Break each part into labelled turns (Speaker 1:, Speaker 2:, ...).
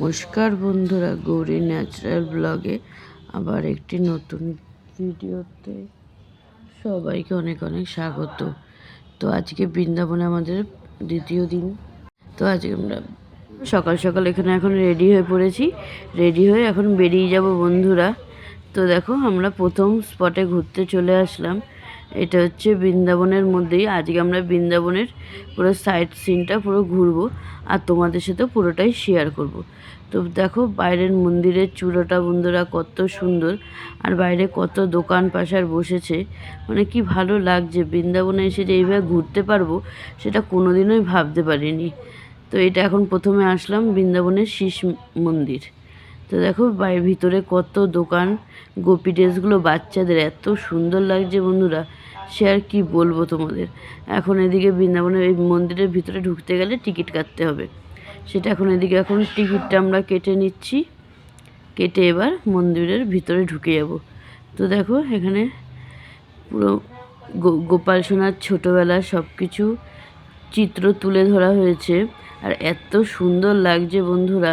Speaker 1: নমস্কার বন্ধুরা, গৌরী ন্যাচারাল ব্লগে আবার একটি নতুন ভিডিওতে সবাইকে অনেক অনেক স্বাগত। তো আজকে বৃন্দাবনে আমাদের দ্বিতীয় দিন। তো আজকে আমরা সকাল সকাল এখানে এখন রেডি হয়ে পড়েছি। রেডি হয়ে এখন বেরিয়ে যাব বন্ধুরা। তো দেখো, আমরা প্রথম স্পটে ঘুরতে চলে আসলাম। এটা হচ্ছে বৃন্দাবনের মধ্যেই। আজকে আমরা বৃন্দাবনের পুরো সাইট সিনটা পুরো ঘুরবো আর তোমাদের সাথে পুরোটাই শেয়ার করব। তো দেখো বাইরের মন্দিরের চূড়োটা বন্ধুরা কত সুন্দর আর বাইরে কত দোকান পাশার বসেছে। মানে কি ভালো লাগছে। বৃন্দাবনে এসে যে এইভাবে ঘুরতে পারব সেটা কোনোদিনই ভাবতে পারিনি। তো এটা এখন প্রথমে আসলাম বৃন্দাবনের শীষ মন্দির। তো দেখো বাইরের ভিতরে কত দোকান, গোপী ড্রেসগুলো বাচ্চাদের, এত সুন্দর লাগছে বন্ধুরা। সে আর কী বলব তোমাদের? এখন এদিকে বৃন্দাবনের এই মন্দিরের ভিতরে ঢুকতে গেলে টিকিট কাটতে হবে। সেটা এখন এদিকে, এখন টিকিটটা আমরা কেটে নিচ্ছি। কেটে এবার মন্দিরের ভিতরে ঢুকে যাব। তো দেখো এখানে পুরো গোপাল সোনার ছোটোবেলার সব কিছু চিত্র তুলে ধরা হয়েছে। আর এত সুন্দর লাগছে বন্ধুরা।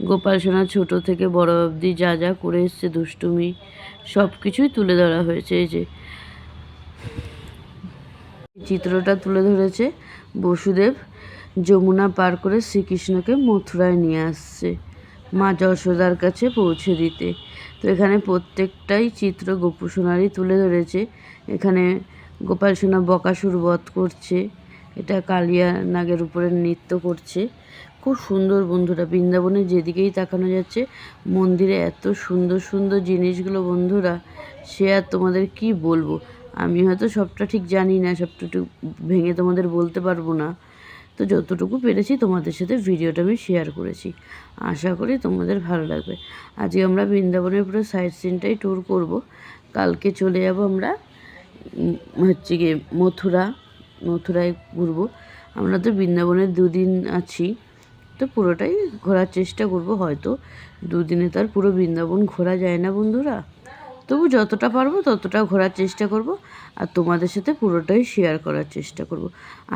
Speaker 1: গোপাল সোনা ছোট থেকে বড় অবধি যা যা করে এসছে দুষ্টুমি সব কিছুই তুলে ধরা হয়েছে এই যে। চিত্রটা তুলে ধরেছে বসুদেব, যমুনা পার করে শ্রীকৃষ্ণকে মথুরায় নিয়ে আসছে, মা যশোদার কাছে পৌঁছে দিতে। তো এখানে প্রত্যেকটাই চিত্র গোপু সোনারই তুলে ধরেছে। এখানে গোপাল সোনা বকাসুর বধ করছে, এটা কালিয়া নাগের উপরে নৃত্য করছে। খুব সুন্দর বন্ধুরা। বৃন্দাবনে যেদিকেই তাকানো যাচ্ছে, মন্দিরে এত সুন্দর সুন্দর জিনিসগুলো বন্ধুরা, সে আর তোমাদের কি বলব? আমি হয়তো সবটা ঠিক জানি না, সবটা একটু ভেঙে তোমাদের বলতে পারব না। তো যতটুকু পেরেছি তোমাদের সাথে ভিডিওটা আমি শেয়ার করেছি। আশা করি তোমাদের ভালো লাগবে। আজকে আমরা বৃন্দাবনের পুরো সাইট সিনটাই ট্যুর করব। কালকে চলে যাব আমরা হচ্ছে গিয়ে মথুরা, মথুরায় ঘুরবো। আমরা তো বৃন্দাবনে দুদিন আছি। তো পুরোটাই ঘোরার চেষ্টা করব হয়তো। দুদিনে তার পুরো বৃন্দাবন ঘোরা যায় না বন্ধুরা। তবু যতটা পারব ততটা ঘোরার চেষ্টা করব আর তোমাদের সাথে পুরোটাই শেয়ার করার চেষ্টা করব।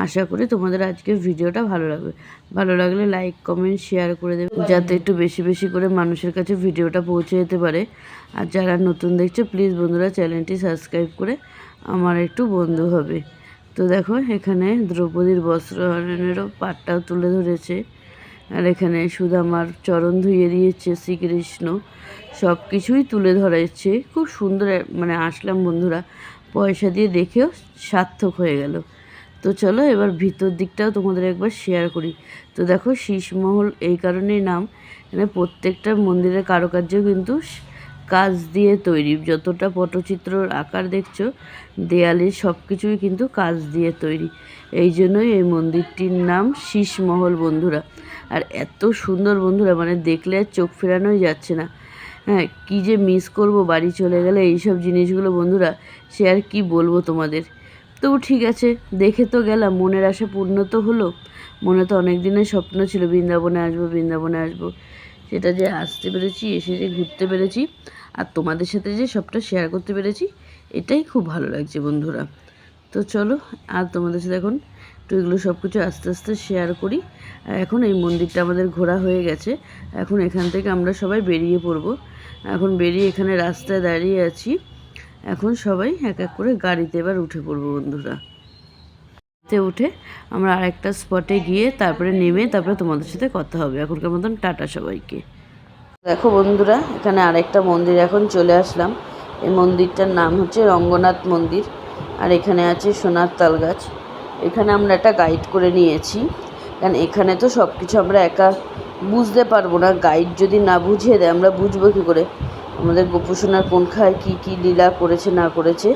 Speaker 1: আশা করি তোমাদের আজকের ভিডিওটা ভালো লাগবে। ভালো লাগলে লাইক কমেন্ট শেয়ার করে দেবে। যাতে একটু বেশি বেশি করে মানুষের কাছে ভিডিওটা পৌঁছে যেতে পারে। আর যারা নতুন দেখছে প্লিজ বন্ধুরা চ্যানেলটি সাবস্ক্রাইব করে আমার একটু বন্ধু হবে। তো দেখো এখানে দ্রৌপদীর বস্ত্রহরণেরও পাটটাও তুলে ধরেছে। আর এখানে সুদামার চরণ ধুইয়ে দিয়েছে শ্রীকৃষ্ণ। সব কিছুই তুলে ধরেছে। খুব সুন্দর মানে আসলাম বন্ধুরা, পয়সা দিয়ে দেখেও সার্থক হয়ে গেল। তো চলো এবার ভিতর দিকটাও তোমাদের একবার শেয়ার করি। তো দেখো, শীষমহল এই কারণেই নাম। এখানে প্রত্যেকটা মন্দিরের কারুকার্য কিন্তু কাজ দিয়ে তৈরি। যতটা পটচিত্রর আকার দেখছ, দেয়ালের সব কিছুই কিন্তু কাজ দিয়ে তৈরি। এই জন্যই এই মন্দিরটির নাম শীষমহল বন্ধুরা। আর এত সুন্দর, বন্ধুরা মানে দেখলে আর চোখ ফেরানোই যাচ্ছে না। হ্যাঁ কী যে মিস করব, বাড়ি চলে গেলে এইসব জিনিসগুলো, বন্ধুরা, সে আর কি বলব তোমাদের? তবু ঠিক আছে, দেখে তো গেলাম, মনের আশা পূর্ণ তো হলো। মনে তো অনেক দিনের স্বপ্ন ছিল, বৃন্দাবনে আসব বৃন্দাবনে আসব। সেটা যে আসতে পেরেছি, এসে যে ঘুরতে পেরেছি আর তোমাদের সাথে যে সবটা শেয়ার করতে পেরেছি, এটাই খুব ভালো লাগছে বন্ধুরা। তো চলো, আর তোমাদের সাথে এখন একটু এগুলো সব কিছু আস্তে আস্তে শেয়ার করি। আর এখন এই মন্দিরটা আমাদের ঘোরা হয়ে গেছে। এখন এখান থেকে আমরা সবাই বেরিয়ে পড়ব। এখন বেরিয়ে এখানে রাস্তায় দাঁড়িয়ে আছি। এখন সবাই এক এক করে গাড়িতে এবার উঠে পড়ব বন্ধুরা। তে উঠে আমরা আরেকটা স্পটে গিয়ে তারপরে নেমে তারপরে তোমাদের সাথে কথা হবে। এখনকার মতন টাটা সবাইকে। দেখো বন্ধুরা, এখানে আরেকটা মন্দির এখন চলে আসলাম। এই মন্দিরটার নাম হচ্ছে রঙ্গনাথ মন্দির আর এখানে আছে সোনার তাল গাছ। এখানে আমরা একটা গাইড করে নিয়েছি। কারণ এখানে তো সব কিছু আমরা একা বুঝতে পারব না। গাইড যদি না বুঝিয়ে দেয়, আমরা বুঝব কী করে? আমাদের গোপুসোনার কোনখায় কী কী লীলা করেছে, না করেছে,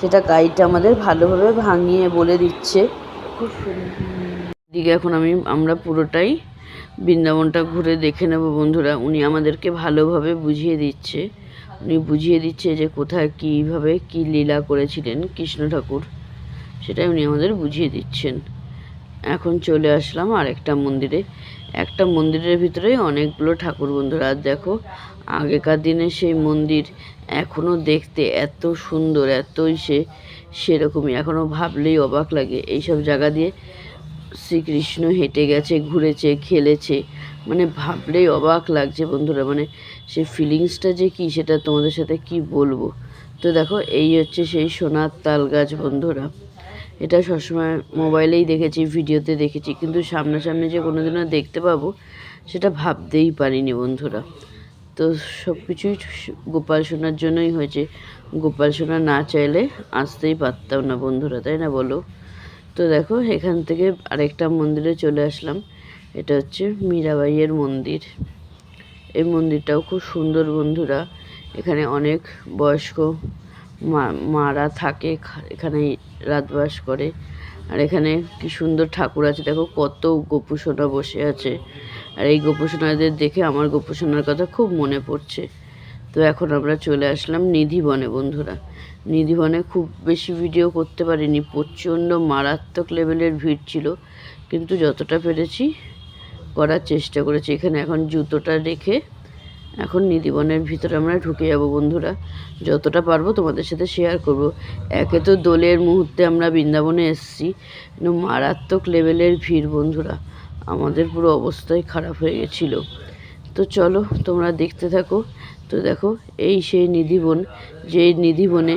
Speaker 1: সেটা গাইড আমাদের ভালোভাবে ভাঙিয়ে বলে দিচ্ছে। খুব দিকে এখন আমি, আমরা পুরোটাই বৃন্দাবনটা ঘুরে দেখে নেব বন্ধুরা। উনি আমাদেরকে ভালোভাবে বুঝিয়ে দিচ্ছে। উনি বুঝিয়ে দিচ্ছে যে কোথায় কীভাবে কী লীলা করেছিলেন কৃষ্ণ ঠাকুর। সেটাই উনি আমাদের বুঝিয়ে দিচ্ছেন। এখন চলে আসলাম আরেকটা মন্দিরে। একটা মন্দিরের ভিতরে অনেকগুলো ঠাকুর বন্ধুরা। আর দেখো, আগেকার দিনে সেই মন্দির এখনও দেখতে এত সুন্দর, এতই সে, সেরকমই। এখনও ভাবলেই অবাক লাগে। এইসব জায়গা দিয়ে শ্রীকৃষ্ণ হেঁটে গেছে, ঘুরেছে, খেলেছে। মানে ভাবলেই অবাক লাগছে বন্ধুরা। মানে সে ফিলিংসটা যে কি, সেটা তোমাদের সাথে কি বলব? তো দেখো, এই হচ্ছে সেই সোনার তাল গাছ বন্ধুরা। এটা সবসময় মোবাইলেই দেখেছি ভিডিওতে দেখেছি। কিন্তু সামনাসামনি যে কোনোদিনও দেখতে পাবো, সেটা ভাবতেই পারিনি বন্ধুরা। তো সব কিছুই গোপাল সোনার জন্যই হয়েছে। গোপাল সোনা না চাইলে আসতেই পারতাম না বন্ধুরা, তাই না বলো? তো দেখো, এখান থেকে আরেকটা মন্দিরে চলে আসলাম। এটা হচ্ছে মীরাবাইয়ের মন্দির। এই মন্দিরটাও খুব সুন্দর, বন্ধুরা। এখানে অনেক বয়স্ক মারা থাকে এখানে রাতবাস করে। আর এখানে কি সুন্দর ঠাকুর আছে, দেখো, কত গোপুসোনা বসে আছে। আর এই গোপুসোনাদের দেখে আমার গোপুসোনার কথা খুব মনে পড়ছে। তো এখন আমরা চলে আসলাম নিধিবনে বন্ধুরা। নিধিবনে খুব বেশি ভিডিও করতে পারিনি। প্রচণ্ড মারাত্মক লেভেলের ভিড় ছিল। কিন্তু যতটা পেরেছি করার চেষ্টা করেছি। এখানে এখন জুতোটা রেখে এখন নিধিবনের ভিতরে আমরা ঢুকে যাব বন্ধুরা। যতটা পারব তোমাদের সাথে শেয়ার করব। একে তো দোলের মুহূর্তে আমরা বৃন্দাবনে এসেছি। কিন্তু মারাত্মক লেভেলের ভিড় বন্ধুরা। আমাদের পুরো অবস্থাই খারাপ হয়ে গেছিল। তো চলো, তোমরা দেখতে থাকো। তো দেখো, এই সেই নিধিবন যেই নিধিবনে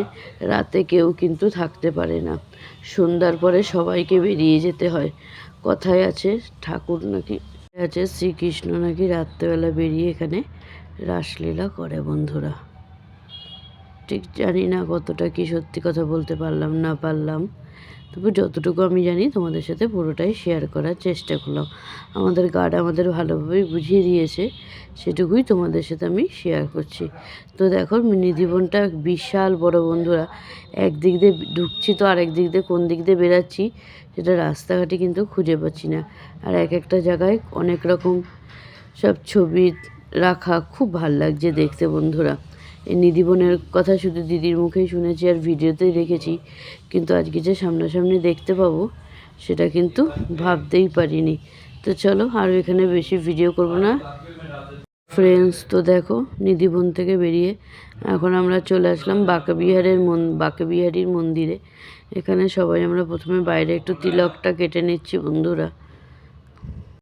Speaker 1: রাতে কেউ কিন্তু থাকতে পারে না। সন্ধ্যার পরে সবাইকে বেরিয়ে যেতে হয়। কথায় আছে, ঠাকুর নাকি আছে, শ্রীকৃষ্ণ নাকি রাত্রেবেলা বেরিয়ে এখানে রাসলীলা করে বন্ধুরা। ঠিক জানি না কতটা কি সত্যি কথা বলতে পারলাম, না পারলাম। তবে যতটুকু আমি জানি তোমাদের সাথে পুরোটাই শেয়ার করার চেষ্টা করলাম। আমাদের গার্ড আমাদের ভালোভাবেই বুঝিয়ে দিয়েছে, সেটুকুই তোমাদের সাথে আমি শেয়ার করছি। তো দেখো, মিনি জীবনটা বিশাল বড় বন্ধুরা। একদিক দিয়ে ঢুকছি তো আরেক দিক দিয়ে কোন দিক দিয়ে বেরাচ্ছি সেটা রাস্তাঘাটে কিন্তু খুঁজে পাচ্ছি না। আর এক একটা জায়গায় অনেক রকম সব ছবি রাখা খুব ভালো লাগছে দেখতে বন্ধুরা। এই নিধিবনের কথা শুধু দিদির মুখেই শুনেছি আর ভিডিওতেই দেখেছি। কিন্তু আজকে যে সামনাসামনি দেখতে পাবো, সেটা কিন্তু ভাবতেই পারিনি। তো চলো, আর এখানে বেশি ভিডিও করব না। ফ্রেন্ডস তো দেখো, নিধিবন থেকে বেরিয়ে এখন আমরা চলে আসলাম বাঁকাবিহারের মন, বাঁকাবিহারীর মন্দিরে। এখানে সবাই আমরা প্রথমে বাইরে একটু তিলকটা কেটে নিচ্ছি বন্ধুরা।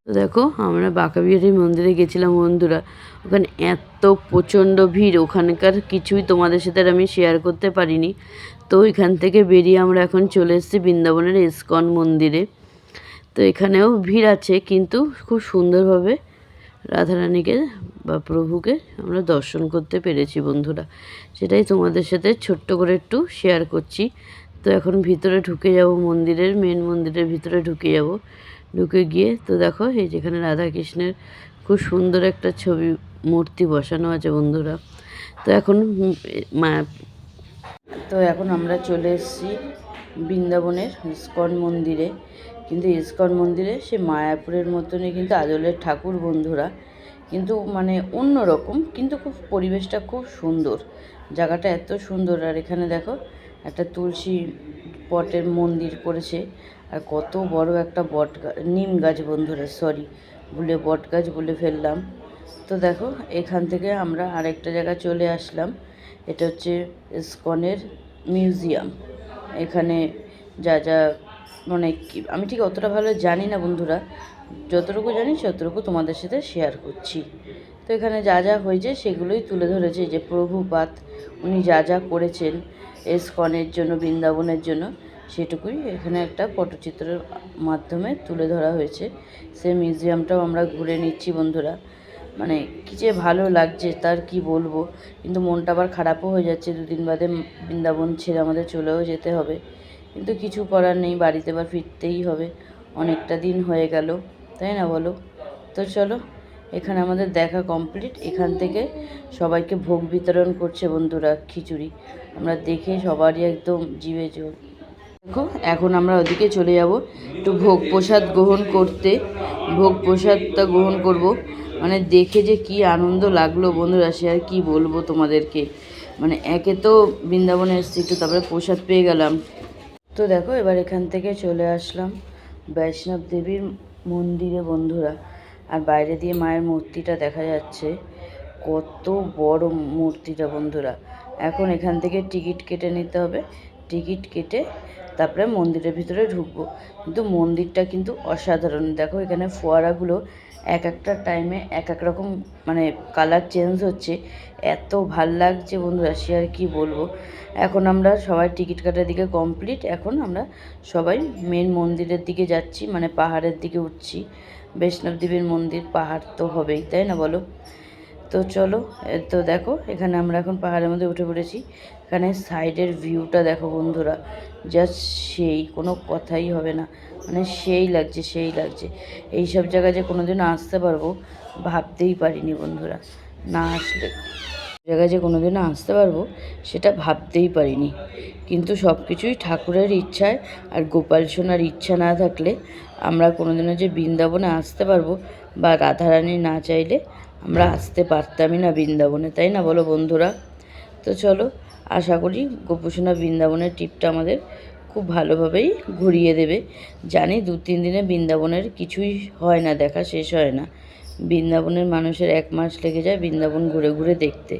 Speaker 1: তো দেখো, আমরা বাঁকাবিহারী মন্দিরে গেছিলাম বন্ধুরা। ওখানে এত প্রচণ্ড ভিড়, ওখানকার কিছুই তোমাদের সাথে আমি শেয়ার করতে পারিনি। তো ওইখান থেকে বেরিয়ে আমরা এখন চলে এসেছি বৃন্দাবনের ইস্কন মন্দিরে। তো এখানেও ভিড় আছে, কিন্তু খুব সুন্দরভাবে রাধারানীকে বা প্রভুকে আমরা দর্শন করতে পেরেছি বন্ধুরা। সেটাই তোমাদের সাথে ছোট্ট করে একটু শেয়ার করছি। তো এখন ভিতরে ঢুকে যাব, মন্দিরের মেন মন্দিরের ভিতরে ঢুকে যাব। ঢুকে গিয়ে, তো দেখো এই যেখানে রাধাকৃষ্ণের খুব সুন্দর একটা ছবি, মূর্তি বসানো আছে বন্ধুরা। তো এখন তো এখন আমরা চলে এসেছি বৃন্দাবনের ইস্কন মন্দিরে। কিন্তু ইস্কন মন্দিরে সে মায়াপুরের মতনই কিন্তু আদলের ঠাকুর বন্ধুরা। কিন্তু মানে অন্য রকম কিন্তু খুব পরিবেশটা খুব সুন্দর। জায়গাটা এত সুন্দর, আর এখানে দেখো একটা তুলসী পটের মন্দির করেছে। আর কত বড় একটা বট নিম গাছ বন্ধুরা সরি ভুলে বট গাছ বলে ফেললাম। তো দেখো, এখান থেকে আমরা আরেকটা জায়গায় চলে আসলাম। এটা হচ্ছে ইস্কনের মিউজিয়াম। এখানে যা যা মানে কি, আমি ঠিক অতটা ভালো জানি না বন্ধুরা। যতটুকু জানি ততটুকু তোমাদের সাথে শেয়ার করছি। তো এখানে যা যা হয়েছে, সেগুলোই তুলে ধরেছে যে প্রভুপাত, উনি যা যা করেছেন এসকনের জন্য, বৃন্দাবনের জন্য। সেটুকুই। এখানে একটা পটচিত্রের মাধ্যমে তুলে ধরা হয়েছে। সেই মিউজিয়ামটাও আমরা ঘুরে নিচ্ছি, বন্ধুরা। মানে কি যে ভালো লাগছে, তার কি বলব? কিন্তু মনটা আবার খারাপও হয়ে যাচ্ছে। দুদিন বাদে বৃন্দাবন ছেড়ে আমাদের চলেও যেতে হবে। কিন্তু কিছু করার নেই, বাড়িতে আবার ফিরতেই হবে। অনেকটা দিন হয়ে গেল, তাই না বলো? তো চলো, এখানে আমাদের দেখা কমপ্লিট। এখান থেকে সবাইকে ভোগ বিতরণ করছে বন্ধুরা খিচুড়ি। আমরা দেখে সবারই একদম জিভে জল। এখন আমরা ওদিকে চলে যাব একটু ভোগ প্রসাদ গ্রহণ করতে। ভোগ প্রসাদটা গ্রহণ করব। মানে দেখে যে কি আনন্দ লাগল বন্ধুরা, সে আর কী বলব তোমাদেরকে। মানে একে তো বৃন্দাবনে এসেছি, একটু তারপরে প্রসাদ পেয়ে গেলাম। তো দেখো, এবার এখান থেকে চলে আসলাম বৈষ্ণব দেবীর মন্দিরে বন্ধুরা। আর বাইরে দিয়ে মায়ের মূর্তিটা দেখা যাচ্ছে। কত বড় মূর্তিটা বন্ধুরা। এখন এখান থেকে টিকিট কেটে নিতে হবে। টিকিট কেটে তারপরে মন্দিরের ভিতরে ঢুকবো। কিন্তু মন্দিরটা কিন্তু অসাধারণ। দেখো এখানে ফোয়ারাগুলো এক একটা টাইমে এক এক রকম মানে কালার চেঞ্জ হচ্ছে। এত ভালো লাগছে বন্ধুরা, সে আর কি বলব? এখন আমরা সবাই টিকিট কাটার দিকে কমপ্লিট এখন আমরা সবাই মেন মন্দিরের দিকে যাচ্ছি মানে পাহাড়ের দিকে উঠছি। বৈষ্ণব দেবীর মন্দির, পাহাড় তো হবেই, তাই না বলো? তো চলো তো দেখো, এখানে আমরা এখন পাহাড়ের মধ্যে উঠে পড়েছি। এখানে সাইডের ভিউটা দেখো বন্ধুরা জাস্ট সেই, কোনো কথাই হবে না। মানে সেই লাগছে সেই লাগছে। এই সব জায়গায় যে কোনোদিনও আসতে পারব, ভাবতেই পারিনি বন্ধুরা। না আসলে জায়গায় যে কোনো দিনও আসতে পারব, সেটা ভাবতেই পারিনি। কিন্তু সব কিছুই ঠাকুরের ইচ্ছায় আর গোপাল সোনার ইচ্ছা না থাকলে আমরা কোনোদিনও যে বৃন্দাবনে আসতে পারব বা রাধারানী না চাইলে আমরা আসতে পারতামই না বৃন্দাবনে, তাই না বলো বন্ধুরা? তো চলো, আশা করি গোপুসোনা বৃন্দাবনের ট্রিপটা আমাদের খুব ভালোভাবেই ঘুরিয়ে দেবে। জানি দু তিন দিনে বৃন্দাবনের কিছুই হয় না, দেখা শেষ হয় না। বৃন্দাবনের মানুষের এক মাস লেগে যায় বৃন্দাবন ঘুরে ঘুরে দেখতে।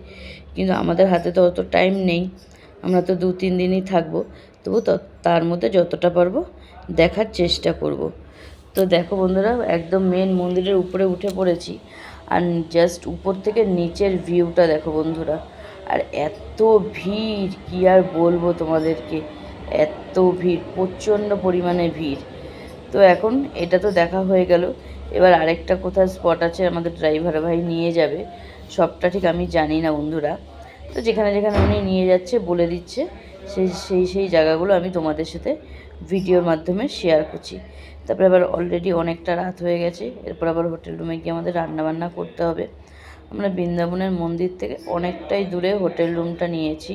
Speaker 1: কিন্তু আমাদের হাতে তো অত টাইম নেই, আমরা তো দু তিন দিনই থাকব। তবু তার মধ্যে যতটা পারব দেখার চেষ্টা করব। তো দেখো বন্ধুরা, একদম মেন মন্দিরের উপরে উঠে পড়েছি। আর জাস্ট উপর থেকে নিচের ভিউটা দেখো বন্ধুরা। আর এত ভিড়, কি আর বলব তোমাদেরকে? এত ভিড়, প্রচণ্ড পরিমাণে ভিড়। তো এখন এটা তো দেখা হয়ে গেল। এবার আরেকটা কোথায় স্পট আছে আমাদের ড্রাইভার ভাই নিয়ে যাবে। সবটা ঠিক আমি জানি না বন্ধুরা। তো যেখানে যেখানে উনি নিয়ে যাচ্ছে, বলে দিচ্ছে। সেই সেই সেই জায়গাগুলো আমি তোমাদের সাথে ভিডিওর মাধ্যমে শেয়ার করছি। তারপরে আবার অলরেডি অনেকটা রাত হয়ে গেছে, এরপর আবার হোটেল রুমে গিয়ে আমাদের রান্নাবান্না করতে হবে। আমরা বৃন্দাবনের মন্দির থেকে অনেকটাই দূরে হোটেল রুমটা নিয়েছি,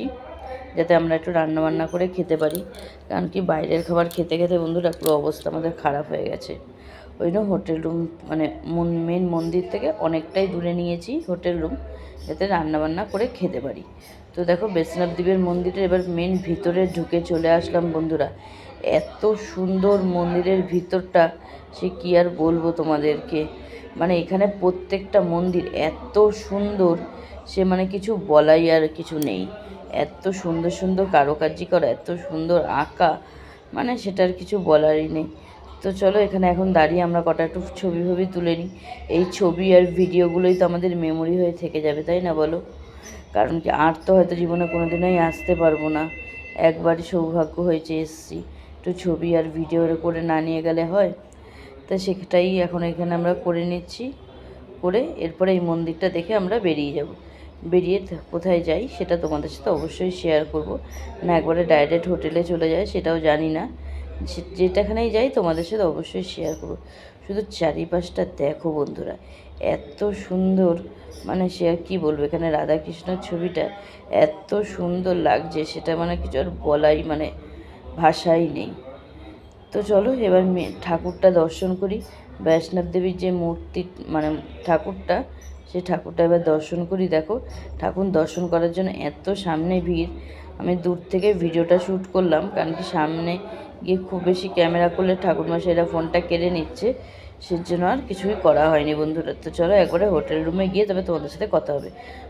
Speaker 1: যাতে আমরা একটু রান্নাবান্না করে খেতে পারি। কারণ কি বাইরের খাবার খেতে খেতে বন্ধুরা পুরো অবস্থা আমাদের খারাপ হয়ে গেছে। ওই জন্য হোটেল রুম মানে মেন মন্দির থেকে অনেকটাই দূরে নিয়েছি হোটেল রুম যাতে রান্নাবান্না করে খেতে পারি। তো দেখো বৈষ্ণব দেবের মন্দিরের এবার মেন ভিতরে ঢুকে চলে আসলাম বন্ধুরা। এত সুন্দর মন্দিরের ভিতরটা, সে কী আর বলব তোমাদেরকে? মানে এখানে প্রত্যেকটা মন্দির এত সুন্দর, সে মানে কিছু বলাই আর কিছু নেই। এত সুন্দর সুন্দর কারুকার্য করা, এত সুন্দর আঁকা মানে সেটার কিছু বলারই নেই। তো চলো, এখানে এখন দাঁড়িয়ে আমরা কটা একটু ছবি ফবি তুলে নিই। এই ছবি আর ভিডিওগুলোই তো আমাদের মেমোরি হয়ে থেকে যাবে, তাই না বলো? কারণ কি, আর তো হয়তো জীবনে কোনো দিনই আসতে পারব না। একবারই সৌভাগ্য হয়েছে এসছি। একটু ছবি আর ভিডিও করে না নিয়ে গেলে হয়। তা সেটাই এখন এখানে আমরা করে নিচ্ছি। করে এরপরে এই মন্দিরটা দেখে আমরা বেরিয়ে যাব। বেরিয়ে কোথায় যাই সেটা তোমাদের সাথে অবশ্যই শেয়ার করব। না একবারে ডাইরেক্ট হোটেলে চলে যায় সেটাও জানি না। যেটাখানেই যাই তোমাদের সাথে অবশ্যই শেয়ার করব। শুধু চারিপাশটা দেখো বন্ধুরা, এত সুন্দর মানে সে আর কী বলব, এখানে রাধাকৃষ্ণের ছবিটা এত সুন্দর লাগছে, সেটা মানে কিছু আর বলাই মানে ভাষাই নেই। তো চলো এবার ঠাকুরটা দর্শন করি। বৈষ্ণব দেবীর যে মূর্তি মানে ঠাকুরটা, সে ঠাকুরটা এবার দর্শন করি, দেখো। ঠাকুর দর্শন করার জন্য এত সামনে ভিড় আমি দূর থেকে ভিডিওটা শ্যুট করলাম, কারণ কি সামনে গিয়ে খুব বেশি ক্যামেরা করলে ঠাকুর মশাইরা ফোনটা কেড়ে নিচ্ছে, সেজন্য আর কিছুই করা হয়নি বন্ধুরা। তো চলো একবারে হোটেল রুমে গিয়ে তবে তোমাদের সাথে কথা হবে।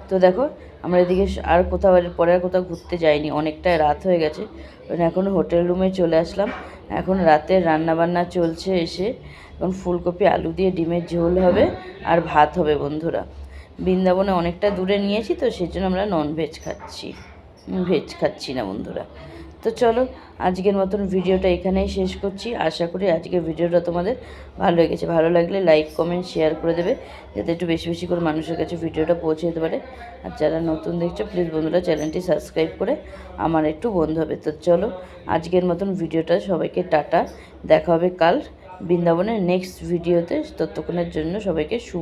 Speaker 1: তো দেখো, আমরা এদিকে আর কোথাও পরে আর কোথাও ঘুরতে যাইনি, অনেকটা রাত হয়ে গেছে। জন্য এখন হোটেল রুমে চলে আসলাম। এখন রাতের রান্না বান্না চলছে এসে, এখন ফুলকপি, আলু দিয়ে ডিমের ঝোল হবে আর ভাত হবে বন্ধুরা। বৃন্দাবনে অনেকটা দূরে নিয়েছি তো সেই জন্য আমরা নন ভেজ খাচ্ছি। ভেজ খাচ্ছি না বন্ধুরা। তো চলো, আজকের মতন ভিডিওটা এখানেই শেষ করছি। আশা করি আজকের ভিডিওটা তোমাদের ভালো লেগেছে। ভালো লাগলে লাইক কমেন্ট শেয়ার করে দেবে, যাতে একটু বেশি বেশি করে মানুষের কাছে ভিডিওটা পৌঁছে যেতে পারে। আর যারা নতুন দেখছ প্লিজ বন্ধুরা চ্যানেলটি সাবস্ক্রাইব করে আমার একটু বন্ধু হবে। তো চলো, আজকের মতন ভিডিওটা সবাইকে টাটা। দেখা হবে কাল বৃন্দাবনের নেক্সট ভিডিওতে ততক্ষণের জন্য সবাইকে শুভ